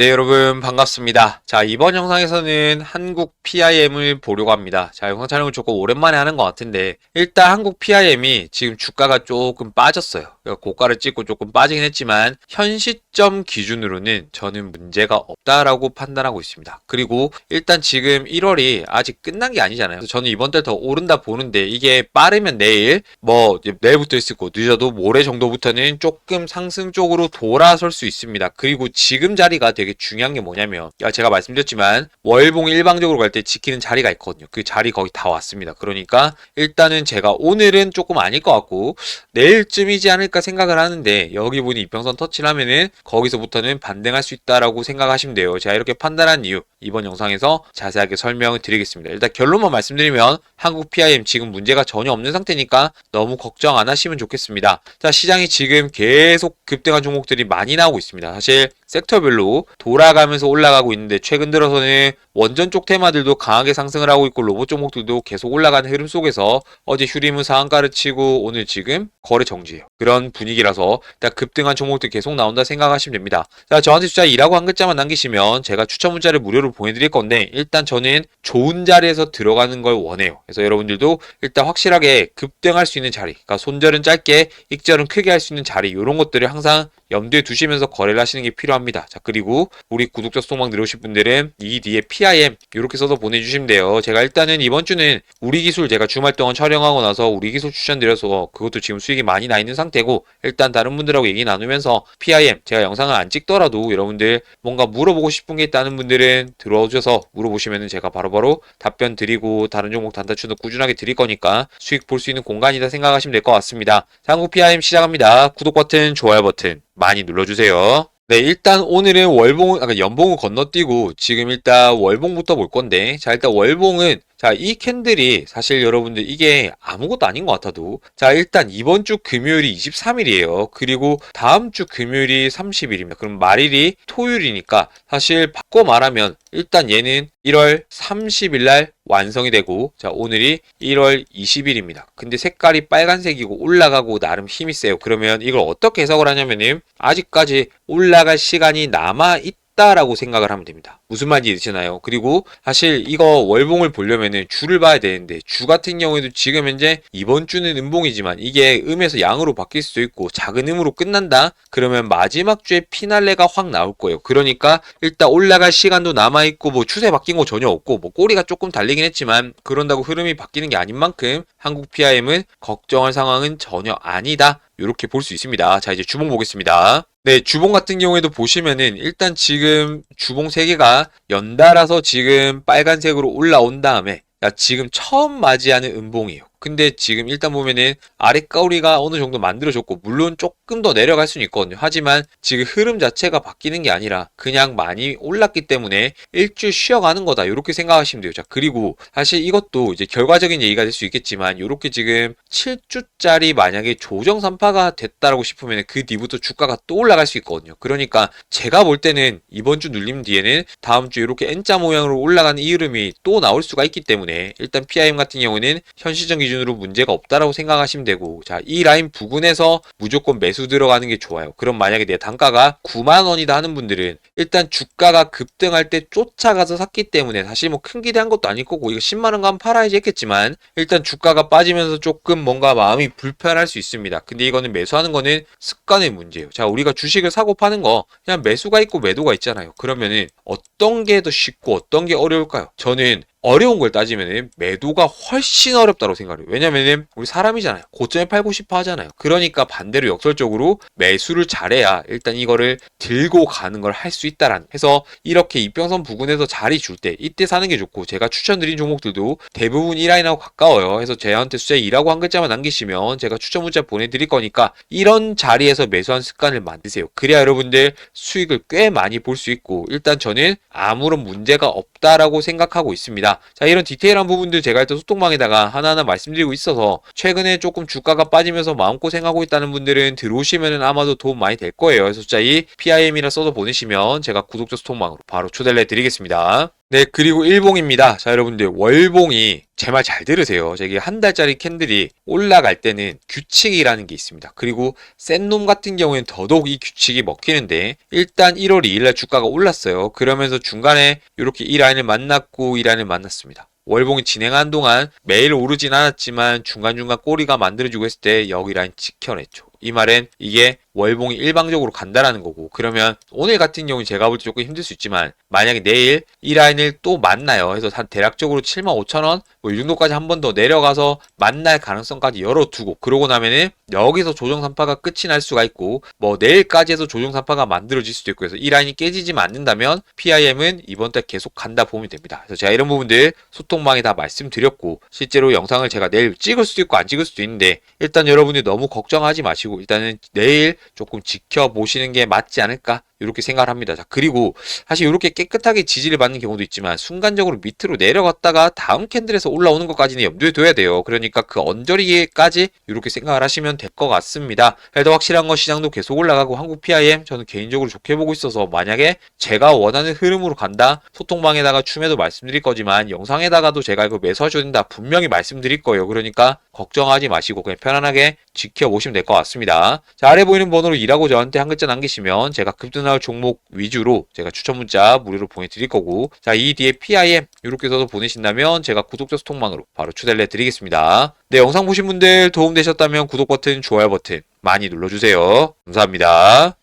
네, 여러분 반갑습니다. 자, 이번 영상에서는 한국 PIM을 보려고 합니다. 자, 영상 촬영을 조금 오랜만에 하는 것 같은데 일단 한국 PIM이 지금 주가가 조금 빠졌어요. 그러니까 고가를 찍고 조금 빠지긴 했지만 현 시점 기준으로는 저는 문제가 없다라고 판단하고 있습니다. 그리고 일단 지금 1월이 아직 끝난 게 아니잖아요. 저는 이번 달 더 오른다 보는데 이게 빠르면 내일 뭐 내일부터 있을 거 늦어도 모레 정도부터는 조금 상승 쪽으로 돌아설 수 있습니다. 그리고 지금 자리가 되게 중요한 게 뭐냐면 야, 제가 말씀드렸지만 월봉 일방적으로 갈 때 지키는 자리가 있거든요. 그 자리 거의 다 왔습니다. 그러니까 일단은 제가 오늘은 조금 아닐 것 같고 내일쯤이지 않을까 생각을 하는데 여기 보니 이평선 터치를 하면은 거기서부터는 반등할 수 있다라고 생각하시면 돼요. 제가 이렇게 판단한 이유 이번 영상에서 자세하게 설명을 드리겠습니다. 일단 결론만 말씀드리면 한국 PIM 지금 문제가 전혀 없는 상태니까 너무 걱정 안 하시면 좋겠습니다. 자, 시장이 지금 계속 급등한 종목들이 많이 나오고 있습니다. 사실 섹터별로 돌아가면서 올라가고 있는데 최근 들어서는 원전 쪽 테마들도 강하게 상승을 하고 있고 로봇 종목들도 계속 올라가는 흐름 속에서 어제 휴림은 상한가를 치고 오늘 지금 거래 정지예요. 그런 분위기라서 일단 급등한 종목들 계속 나온다 생각하시면 됩니다. 자, 저한테 숫자 2라고 한 글자만 남기시면 제가 추천 문자를 무료로 보내드릴 건데 일단 저는 좋은 자리에서 들어가는 걸 원해요. 그래서 여러분들도 일단 확실하게 급등할 수 있는 자리, 그러니까 손절은 짧게, 익절은 크게 할 수 있는 자리 이런 것들을 항상 염두에 두시면서 거래를 하시는 게 필요합니다. 자, 그리고 우리 구독자 소망 들어오신 분들은 이 뒤에 PIM 이렇게 써서 보내주시면 돼요. 제가 일단은 이번 주는 우리 기술 제가 주말 동안 촬영하고 나서 우리 기술 추천드려서 그것도 지금 수익이 많이 나 있는 상태고 일단 다른 분들하고 얘기 나누면서 PIM 제가 영상을 안 찍더라도 여러분들 뭔가 물어보고 싶은 게 있다는 분들은 들어오셔서 물어보시면 제가 바로 바로 답변 드리고 다른 종목 단타추도 꾸준하게 드릴 거니까 수익 볼 수 있는 공간이다 생각하시면 될 것 같습니다. 자, 한국 PIM 시작합니다. 구독 버튼, 좋아요 버튼 많이 눌러주세요. 네, 일단 오늘은 월봉, 아까 연봉을 건너뛰고 지금 일단 월봉부터 볼 건데, 자, 일단 월봉은 자, 이 캔들이 사실 여러분들 이게 아무것도 아닌 것 같아도 자, 일단 이번 주 금요일이 23일이에요. 그리고 다음 주 금요일이 30일입니다. 그럼 말일이 토요일이니까 사실 바꿔 말하면 일단 얘는 1월 30일 날 완성이 되고 자, 오늘이 1월 20일입니다. 근데 색깔이 빨간색이고 올라가고 나름 힘이 세요. 그러면 이걸 어떻게 해석을 하냐면은 아직까지 올라갈 시간이 남아 있 라고 생각을 하면 됩니다. 무슨 말인지 이해되시나요? 그리고 사실 이거 월봉을 보려면은 주를 봐야 되는데 주 같은 경우에도 지금 현재 이번 주는 음봉이지만 이게 음에서 양으로 바뀔 수도 있고 작은 음으로 끝난다? 그러면 마지막 주에 피날레가 확 나올 거예요. 그러니까 일단 올라갈 시간도 남아 있고 뭐 추세 바뀐 거 전혀 없고 뭐 꼬리가 조금 달리긴 했지만 그런다고 흐름이 바뀌는 게 아닌 만큼 한국 PIM은 걱정할 상황은 전혀 아니다. 이렇게 볼 수 있습니다. 자, 이제 주봉 보겠습니다. 네, 주봉 같은 경우에도 보시면은 일단 지금 주봉 3개가 연달아서 지금 빨간색으로 올라온 다음에 야, 지금 처음 맞이하는 음봉이에요. 근데 지금 일단 보면은 아래 까우리가 어느 정도 만들어졌고 물론 조금 더 내려갈 수는 있거든요. 하지만 지금 흐름 자체가 바뀌는 게 아니라 그냥 많이 올랐기 때문에 일주일 쉬어가는 거다. 이렇게 생각하시면 돼요. 자 그리고 사실 이것도 이제 결과적인 얘기가 될 수 있겠지만 이렇게 지금 7주짜리 만약에 조정 산파가 됐다라고 싶으면 그 뒤부터 주가가 또 올라갈 수 있거든요. 그러니까 제가 볼 때는 이번 주 눌림 뒤에는 다음 주 이렇게 N자 모양으로 올라가는 이 흐름이 또 나올 수가 있기 때문에 일단 PIM 같은 경우는 현 시점 기준 기준으로 문제가 없다라고 생각하시면 되고 자 이 라인 부근에서 무조건 매수 들어가는 게 좋아요. 그럼 만약에 내 단가가 9만 원이다 하는 분들은 일단 주가가 급등할 때 쫓아가서 샀기 때문에 사실 뭐 큰 기대한 것도 아닐 거고 이거 10만 원 가면 팔아야지 했겠지만 일단 주가가 빠지면서 조금 뭔가 마음이 불편할 수 있습니다. 근데 이거는 매수하는 거는 습관의 문제예요. 자 우리가 주식을 사고 파는 거 그냥 매수가 있고 매도가 있잖아요. 그러면은 어떤 게 더 쉽고 어떤 게 어려울까요? 저는 어려운 걸 따지면 매도가 훨씬 어렵다고 생각해요. 왜냐면은 우리 사람이잖아요. 고점에 팔고 싶어 하잖아요. 그러니까 반대로 역설적으로 매수를 잘해야 일단 이거를 들고 가는 걸 할 수 있다라는. 해서 이렇게 이평선 부근에서 자리 줄 때 이때 사는 게 좋고 제가 추천드린 종목들도 대부분 1라인하고 가까워요. 해서 저한테 숫자 2라고 한 글자만 남기시면 제가 추천 문자 보내드릴 거니까 이런 자리에서 매수한 습관을 만드세요. 그래야 여러분들 수익을 꽤 많이 볼 수 있고 일단 저는 아무런 문제가 없다라고 생각하고 있습니다. 자, 이런 디테일한 부분들 제가 일단 소통방에다가 하나하나 말씀드리고 있어서 최근에 조금 주가가 빠지면서 마음고생하고 있다는 분들은 들어오시면 아마도 도움 많이 될 거예요. 그래서 숫자 이 PIM이라 써서 보내시면 제가 구독자 소통방으로 바로 초대를 해드리겠습니다. 네, 그리고 일봉입니다. 자, 여러분들, 월봉이 제 말 잘 들으세요. 저기 한 달짜리 캔들이 올라갈 때는 규칙이라는 게 있습니다. 그리고 센 놈 같은 경우에는 더더욱 이 규칙이 먹히는데, 일단 1월 2일날 주가가 올랐어요. 그러면서 중간에 이렇게 이 라인을 만났고 이 라인을 만났습니다. 월봉이 진행한 동안 매일 오르진 않았지만 중간중간 꼬리가 만들어지고 했을 때 여기 라인 지켜냈죠. 이 말은 이게 월봉이 일방적으로 간다라는 거고 그러면 오늘 같은 경우는 제가 볼 때 조금 힘들 수 있지만 만약에 내일 이 라인을 또 만나요 해서 한 대략적으로 75,000원 뭐 이 정도까지 한 번 더 내려가서 만날 가능성까지 열어두고 그러고 나면은 여기서 조정 산파가 끝이 날 수가 있고 뭐 내일까지 해서 조정 산파가 만들어질 수도 있고 해서 이 라인이 깨지지 않는다면 PIM은 이번 달 계속 간다 보면 됩니다. 그래서 제가 이런 부분들 소통망에 다 말씀드렸고 실제로 영상을 제가 내일 찍을 수도 있고 안 찍을 수도 있는데 일단 여러분들 너무 걱정하지 마시고 일단은 내일 조금 지켜보시는 게 맞지 않을까 이렇게 생각을 합니다. 자, 그리고 사실 이렇게 깨끗하게 지지를 받는 경우도 있지만 순간적으로 밑으로 내려갔다가 다음 캔들에서 올라오는 것까지는 염두에 둬야 돼요. 그러니까 그 언저리까지 이렇게 생각을 하시면 될 것 같습니다. 그래도 확실한 건 시장도 계속 올라가고 한국 PIM 저는 개인적으로 좋게 보고 있어서 만약에 제가 원하는 흐름으로 간다 소통방에다가 춤에도 말씀드릴 거지만 영상에다가도 제가 이거 매수하셔야 된다 분명히 말씀드릴 거예요. 그러니까 걱정하지 마시고 그냥 편안하게 지켜보시면 될 것 같습니다. 자, 아래 보이는 번호로 일하고 저한테 한 글자 남기시면 제가 급등 나올 종목 위주로 제가 추천 문자 무료로 보내드릴 거고 자, 이 뒤에 PIM 이렇게 써서 보내신다면 제가 구독자 소통망으로 바로 초대를 해드리겠습니다. 네, 영상 보신 분들 도움되셨다면 구독 버튼, 좋아요 버튼 많이 눌러주세요. 감사합니다.